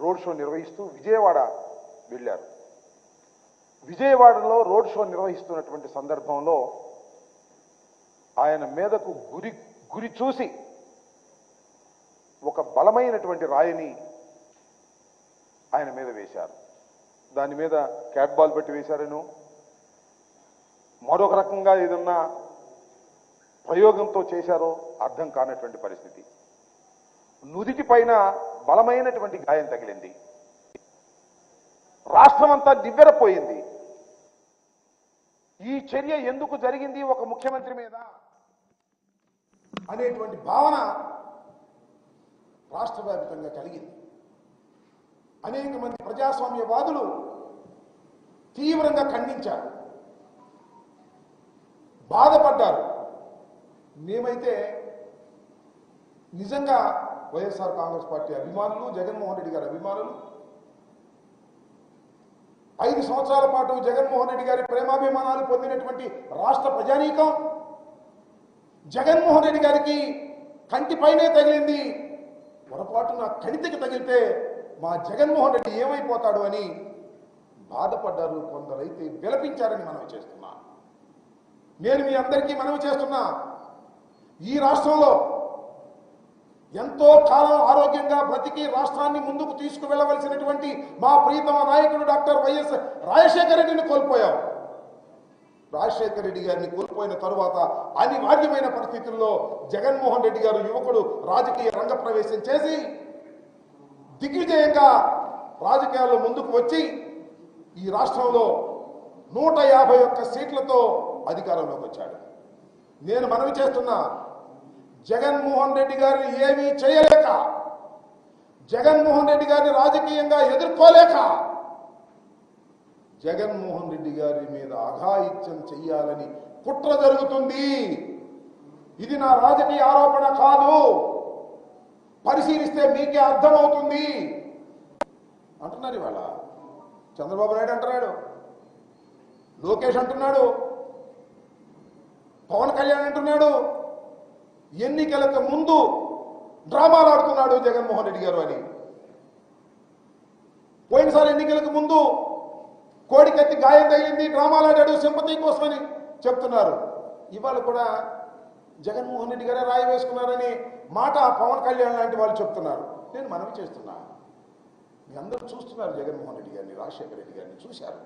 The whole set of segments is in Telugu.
రోడ్ షో నిర్వహిస్తూ విజయవాడ వెళ్ళారు. విజయవాడలో రోడ్ షో నిర్వహిస్తున్నటువంటి సందర్భంలో ఆయన మీదకు గురి గురి చూసి ఒక బలమైనటువంటి రాయిని ఆయన మీద వేశారు. దాని మీద క్యాట్ బాల్ పెట్టి వేశారను. మరొక రకంగా ఏదన్నా ప్రయోగంతో చేశారో అర్థం కానటువంటి పరిస్థితి. నుదిటి పైన బలమైనటువంటి గాయం తగిలింది. రాష్ట్రం అంతా నివ్వెరపోయింది ఈ చర్య ఎందుకు జరిగింది ఒక ముఖ్యమంత్రి మీద అనేటువంటి భావన రాష్ట్ర వ్యాప్తంగా కలిగింది. అనేక మంది ప్రజాస్వామ్యవాదులు తీవ్రంగా ఖండించారు. బాధపడ్డారు. మేమైతే నిజంగా వైఎస్ఆర్ కాంగ్రెస్ పార్టీ అభిమానులు జగన్మోహన్ రెడ్డి గారి అభిమానులు. ఐదు సంవత్సరాల పాటు జగన్మోహన్ రెడ్డి గారి ప్రేమాభిమానాలు పొందినటువంటి రాష్ట్ర ప్రజానీకం జగన్మోహన్ రెడ్డి గారికి కంటిపైనే తగిలింది. పొరపాటున కణితికి తగిలితే మా జగన్మోహన్ రెడ్డి ఏమైపోతాడు అని బాధపడ్డారు కొందరైతే విలపించారని మనవి చేస్తున్నా. నేను మీ అందరికీ మనవి చేస్తున్నా. ఈ రాష్ట్రంలో ఎంతో కాలం ఆరోగ్యంగా బ్రతికి రాష్ట్రాన్ని ముందుకు తీసుకువెళ్ళవలసినటువంటి మా ప్రీతమ నాయకుడు డాక్టర్ వైఎస్ రాజశేఖర రెడ్డిని కోల్పోయాం. రాజశేఖర రెడ్డి గారిని కోల్పోయిన తరువాత అనివార్యమైన పరిస్థితుల్లో జగన్మోహన్ రెడ్డి గారు యువకుడు రాజకీయ రంగ ప్రవేశం చేసి దిగ్విజయంగా రాజకీయాల్లో ముందుకు వచ్చి ఈ రాష్ట్రంలో నూట యాభై ఒక్క సీట్లతో అధికారంలోకి వచ్చాడు. నేను మనవి చేస్తున్నా జగన్మోహన్ రెడ్డి గారిని ఏమీ చేయలేక జగన్మోహన్ రెడ్డి గారిని రాజకీయంగా ఎదుర్కోలేక జగన్మోహన్ రెడ్డి గారి మీద అఘాయిత్యం చెయ్యాలని కుట్ర జరుగుతుంది. ఇది నా రాజకీయ ఆరోపణ కాదు. పరిశీలిస్తే మీకే అర్థమవుతుంది. అంటున్నారు ఇవాళ. చంద్రబాబు నాయుడు అంటున్నాడు. లోకేష్ అంటున్నాడు. పవన్ కళ్యాణ్ అంటున్నాడు. ఎన్నికలకు ముందు డ్రామాలు ఆడుతున్నాడు జగన్మోహన్ రెడ్డి గారు అని. పోయినసారి ఎన్నికలకు ముందు కోడికత్తి గాయం తగిలింది డ్రామాలు ఆడాడు సింపతి కోసమని చెప్తున్నారు. ఇవాళ కూడా జగన్మోహన్ రెడ్డి గారే రాయి వేసుకున్నారని మాట పవన్ కళ్యాణ్ లాంటి వాళ్ళు చెప్తున్నారు. నేను మనవి చేస్తున్నా. మీ అందరూ చూస్తున్నారు జగన్మోహన్ రెడ్డి గారిని రాజశేఖర రెడ్డి గారిని చూశారు.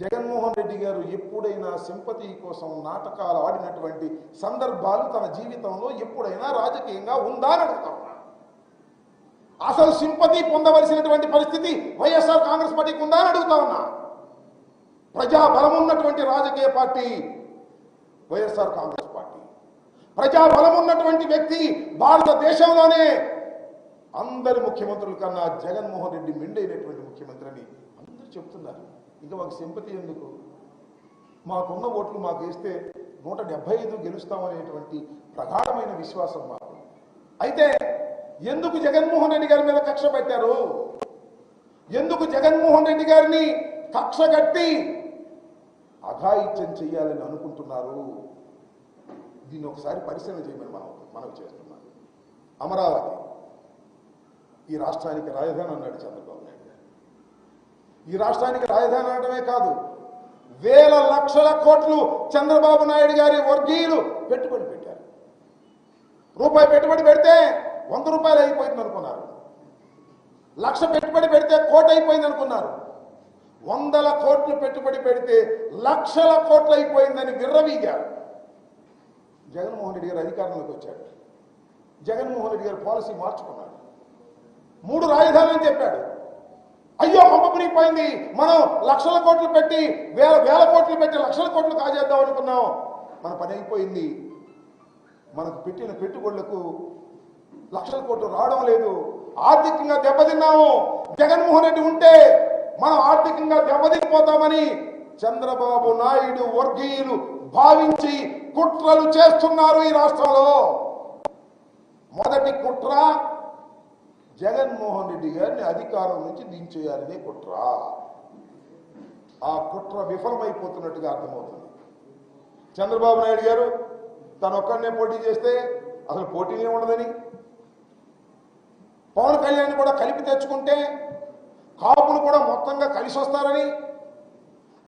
జగన్మోహన్ రెడ్డి గారు ఎప్పుడైనా సింపతి కోసం నాటకాలు ఆడినటువంటి సందర్భాలు తన జీవితంలో ఎప్పుడైనా రాజకీయంగా ఉందా అని అడుగుతా ఉన్నా. అసలు సింపతి పొందవలసినటువంటి పరిస్థితి వైఎస్ఆర్ కాంగ్రెస్ పార్టీకి ఉందా అని అడుగుతా ఉన్నా. ప్రజా బలం ఉన్నటువంటి రాజకీయ పార్టీ వైఎస్ఆర్ కాంగ్రెస్ పార్టీ. ప్రజా బలం ఉన్నటువంటి వ్యక్తి భారతదేశంలోనే. అందరి ముఖ్యమంత్రుల కన్నా జగన్మోహన్ రెడ్డి మెండైనటువంటి ముఖ్యమంత్రి అని అందరూ చెప్తున్నారు. ఇంకా మాకు సింపతి ఎందుకు? మాకున్న ఓట్లు మాకు వేస్తే నూట డెబ్బై ఐదు గెలుస్తామనేటువంటి ప్రగాఢమైన విశ్వాసం మాకు. అయితే ఎందుకు జగన్మోహన్ రెడ్డి గారి మీద కక్ష పెట్టారు? ఎందుకు జగన్మోహన్ రెడ్డి గారిని కక్ష కట్టి అఘాయిత్యం చేయాలని అనుకుంటున్నారు? దీన్ని ఒకసారి పరిశీలన చేయమని మనం మనవి చేస్తున్నాం. అమరావతి. ఈ రాష్ట్రానికి రాజధాని అన్నాడు చంద్రబాబు నాయుడు. ఈ రాష్ట్రానికి రాజధాని అనడమే కాదు వేల లక్షల కోట్లు చంద్రబాబు నాయుడు గారి వర్గీయులు పెట్టుబడి పెట్టారు. రూపాయి పెట్టుబడి పెడితే వంద రూపాయలు అయిపోయింది అనుకున్నారు. లక్ష పెట్టుబడి పెడితే కోటి అయిపోయింది అనుకున్నారు. వందల కోట్లు పెట్టుబడి పెడితే లక్షల కోట్లు అయిపోయిందని విర్రవీగారు. జగన్మోహన్ రెడ్డి గారు అధికారంలోకి వచ్చాడు జగన్మోహన్ రెడ్డి గారు పాలసీ మార్చుకున్నాడు మూడు రాజధానులు చెప్పాడు. అయ్యో పంపకునిపోయింది మనం లక్షల కోట్లు పెట్టి వేల వేల కోట్లు పెట్టి లక్షల కోట్లు కాజేద్దాం అనుకున్నాం. మన పని అయిపోయింది. మనకు పెట్టిన పెట్టుబడులకు లక్షల కోట్లు రావడం లేదు. ఆర్థికంగా దెబ్బతిన్నాము. జగన్మోహన్ రెడ్డి ఉంటే మనం ఆర్థికంగా దెబ్బతిపోతామని చంద్రబాబు నాయుడు వర్గీయులు భావించి కుట్రలు చేస్తున్నారు ఈ రాష్ట్రంలో. మొదటి కుట్ర జగన్మోహన్ రెడ్డి గారిని అధికారం నుంచి దించేయాలనే కుట్ర. ఆ కుట్ర విఫలమైపోతున్నట్టుగా అర్థమవుతుంది. చంద్రబాబు నాయుడు గారు తను ఒక్కడనే పోటీ చేస్తే అసలు పోటీనే ఉండదని. పవన్ కళ్యాణ్ కూడా కలిపి తెచ్చుకుంటే కాపులు కూడా మొత్తంగా కలిసి వస్తారని